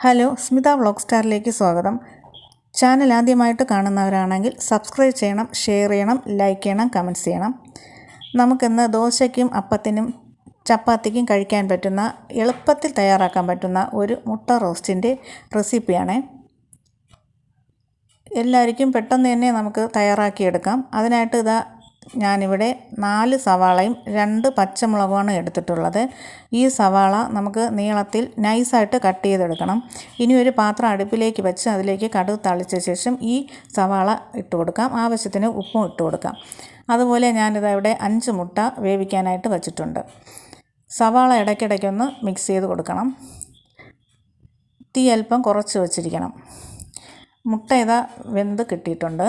Hello Smitha vlog സ്റ്റാറിലേക്ക് സ്വാഗതം. Channel ആദ്യമായിട്ട് കാണുന്നവരാണെങ്കിൽ സബ്സ്ക്രൈബ് ചെയ്യണം ഷെയർ ചെയ്യണം ലൈക്ക് ചെയ്യണം കമന്റ്സ് ചെയ്യണം. നമുക്കിന്ന് ദോശയ്ക്കും അപ്പത്തിനും ചപ്പാത്തിക്കും കഴിക്കാൻ പറ്റുന്ന എളുപ്പത്തിൽ തയ്യാറാക്കാൻ പറ്റുന്ന ഒരു മുട്ട റോസ്റ്റിന്റെ റെസിപ്പിയാണ്. എല്ലാവർക്കും പെട്ടെന്ന് തന്നെ നമുക്ക് തയ്യാറാക്കിയെടുക്കാം. അതിനായിട്ട് ഇതാ ഞാനിവിടെ നാല് സവാളയും രണ്ട് പച്ചമുളകുമാണ് എടുത്തിട്ടുള്ളത്. ഈ സവാള നമുക്ക് നീളത്തിൽ നൈസായിട്ട് കട്ട് ചെയ്തെടുക്കണം. ഇനി ഒരു പാത്രം അടുപ്പിലേക്ക് വെച്ച് അതിലേക്ക് കടു തളിച്ച ശേഷം ഈ സവാള ഇട്ട് കൊടുക്കാം. ആവശ്യത്തിന് ഉപ്പും ഇട്ട് കൊടുക്കാം. അതുപോലെ ഞാനിതാ ഇവിടെ അഞ്ച് മുട്ട വേവിക്കാനായിട്ട് വച്ചിട്ടുണ്ട്. സവാള ഇടയ്ക്കിടയ്ക്കൊന്ന് മിക്സ് ചെയ്ത് കൊടുക്കണം. തീ അല്പം കുറച്ച് വച്ചിരിക്കണം. മുട്ട ഇതാ വെന്ത് കിട്ടിയിട്ടുണ്ട്.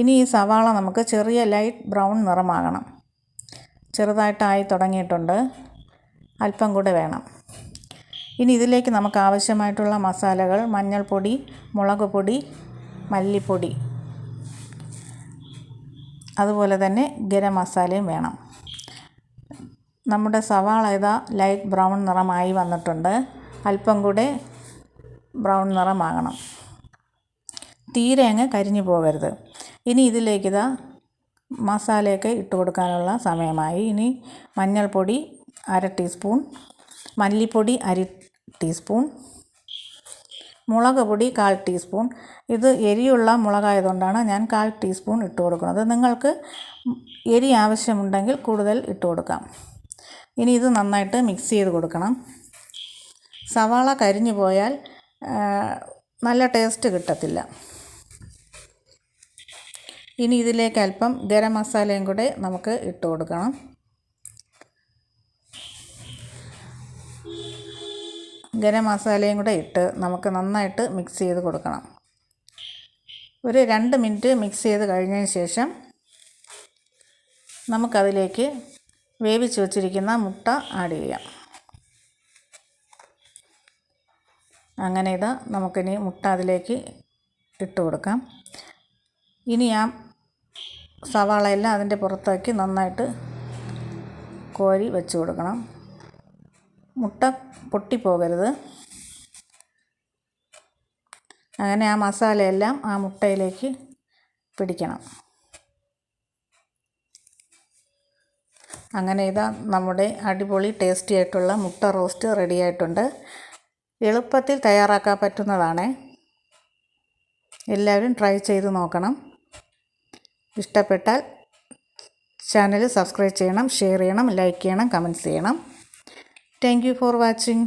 ഇനി ഈ സവാള നമുക്ക് ചെറിയ ലൈറ്റ് ബ്രൗൺ നിറമാകണം. ചെറുതായിട്ടായി തുടങ്ങിയിട്ടുണ്ട്. അല്പം കൂടെ വേണം. ഇനി ഇതിലേക്ക് നമുക്ക് ആവശ്യമായിട്ടുള്ള മസാലകൾ മഞ്ഞൾപ്പൊടി മുളക് പൊടി മല്ലിപ്പൊടി അതുപോലെ തന്നെ ഗരം മസാലയും വേണം. നമ്മുടെ സവാള ഇതാ ലൈറ്റ് ബ്രൗൺ നിറമായി വന്നിട്ടുണ്ട്. അല്പം കൂടെ ബ്രൗൺ നിറമാകണം. തീരെ അങ്ങ് കരിഞ്ഞു പോകരുത്. ഇനി ഇതിലേക്ക് ഇതാ മസാലയൊക്കെ ഇട്ട് കൊടുക്കാനുള്ള സമയമായി. ഇനി മഞ്ഞൾപ്പൊടി അര ടീസ്പൂൺ മല്ലിപ്പൊടി അര ടീസ്പൂൺ മുളക് പൊടി കാൽ ടീസ്പൂൺ. ഇത് എരിയുള്ള മുളകായതുകൊണ്ടാണ് ഞാൻ കാൽ ടീസ്പൂൺ ഇട്ട് കൊടുക്കുന്നത്. നിങ്ങൾക്ക് എരി ആവശ്യമുണ്ടെങ്കിൽ കൂടുതൽ ഇട്ട് കൊടുക്കാം. ഇനി ഇത് നന്നായിട്ട് മിക്സ് ചെയ്ത് കൊടുക്കണം. സവാള കരിഞ്ഞു പോയാൽ നല്ല ടേസ്റ്റ് കിട്ടത്തില്ല. ഇനി ഇതിലേക്ക് അല്പം ഗരം മസാലയും കൂടെ നമുക്ക് ഇട്ട് കൊടുക്കണം. ഗരം മസാലയും കൂടെ ഇട്ട് നമുക്ക് നന്നായിട്ട് മിക്സ് ചെയ്ത് കൊടുക്കണം. ഒരു രണ്ട് മിനിറ്റ് മിക്സ് ചെയ്ത് കഴിഞ്ഞതിന് ശേഷം നമുക്കതിലേക്ക് വേവിച്ച് വച്ചിരിക്കുന്ന മുട്ട ആഡ് ചെയ്യാം. അങ്ങനെ ഇതാ നമുക്കിനി മുട്ട അതിലേക്ക് ഇട്ട് കൊടുക്കാം. ഇനി ആ സവാളയെല്ലാം അതിന്റെ പുറത്താക്കി നന്നായിട്ട് കോരി വെച്ച് കൊടുക്കണം. മുട്ട പൊട്ടിപ്പോകരുത്. അങ്ങനെ ആ മസാലയെല്ലാം ആ മുട്ടയിലേക്ക് പിടിക്കണം. അങ്ങനെ ഇതാ നമ്മുടെ അടിപൊളി ടേസ്റ്റി ആയിട്ടുള്ള മുട്ട റോസ്റ്റ് റെഡി ആയിട്ടുണ്ട്. എളുപ്പത്തിൽ തയ്യാറാക്കാൻ പറ്റുന്നതാണ്. എല്ലാവരും ട്രൈ ചെയ്ത് നോക്കണം. ഇഷ്ടപ്പെട്ടാൽ ചാനൽ സബ്സ്ക്രൈബ് ചെയ്യണം ഷെയർ ചെയ്യണം ലൈക്ക് ചെയ്യണം കമന്റ്സ് ചെയ്യണം. Thank you for watching